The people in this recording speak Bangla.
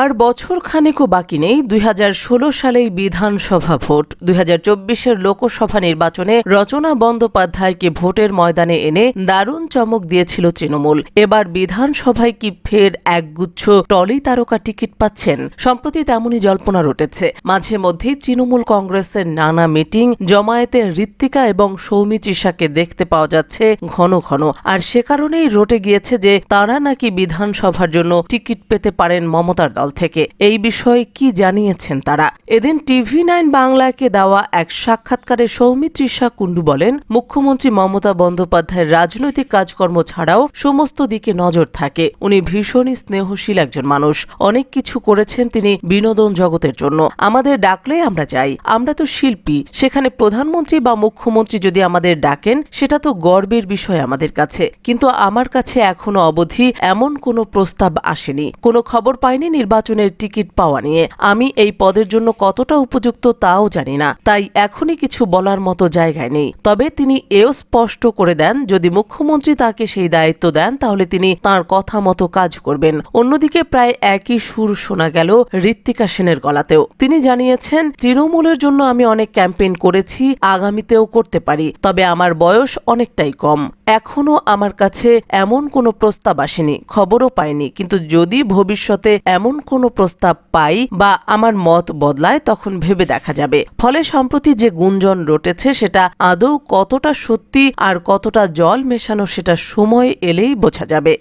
আর বছর খানেকও বাকি নেই দুই হাজার ষোলো সালেই বিধানসভা ভোট। দুই হাজার লোকসভা নির্বাচনে রচনা বন্দ্যোপাধ্যায়কে ভোটের ময়দানে এনে দারুণ চমক দিয়েছিল তৃণমূল। এবার বিধানসভায় কি ফের একগুচ্ছ টলি তারকা টিকিট পাচ্ছেন? সম্প্রতি তেমনই জল্পনা রটেছে। মাঝে মধ্যেই তৃণমূল কংগ্রেসের নানা মিটিং জমায়েতে ঋত্বিকা এবং সৌমিত্রিষাকে দেখতে পাওয়া যাচ্ছে ঘন ঘন। আর সে কারণেই রটে গিয়েছে যে তারা নাকি বিধানসভার জন্য টিকিট পেতে পারেন মমতার দল। থেকে। এই বিষয়ে কি জানিয়েছেন তারা? এদিন টিভি নাইন বাংলাকে দেওয়া এক সাক্ষাৎকারে সৌমিত্রিষা কুণ্ডু বলেন, মুখ্যমন্ত্রী মমতা বন্দ্যোপাধ্যায়ের রাজনৈতিক কাজকর্ম ছাড়াও সমস্ত দিকে নজর থাকে। উনি ভীষণই স্নেহশীল একজন মানুষ। অনেক কিছু করেছেন তিনি বিনোদন জগতের জন্য। আমাদের ডাকলে আমরা যাই। আমরা তো শিল্পী। সেখানে প্রধানমন্ত্রী বা মুখ্যমন্ত্রী যদি আমাদের ডাকেন, সেটা তো গর্বের বিষয় আমাদের কাছে। কিন্তু আমার কাছে এখনও অবধি এমন কোনো প্রস্তাব আসেনি। কোনো খবর পাইনি নির্বাচনের টিকিট পাওয়া নিয়ে। আমি এই পদের জন্য কতটা উপযুক্ত তাও জানি না, তাই এখনই কিছু বলার মতো জায়গায় নেই। তবে তিনি এও স্পষ্ট করে দেন, যদি মুখ্যমন্ত্রী তাকে সেই দায়িত্ব দেন, তাহলে তিনি তার কথা মতো কাজ করবেন। অন্যদিকে প্রায় একই সুর শোনা গেল ঋত্বিকা সেনের গলাতেও। তিনি জানিয়েছেন, তৃণমূলের জন্য আমি অনেক ক্যাম্পেইন করেছি, আগামীতেও করতে পারি, তবে আমার বয়স অনেকটাই কম। এখনও আমার কাছে এমন কোনো প্রস্তাব আসেনি, খবরও পাইনি, কিন্তু যদি ভবিষ্যতে এমন কোনো প্রস্তাব পাই বা আমার মত বদলায় তখন ভেবে দেখা যাবে। ফলে সম্প্রতি যে গুঞ্জন রটেছে সেটা আদৌ কতটা সত্যি আর কতটা জল মেশানো সেটা সময় এলেই বোঝা যাবে।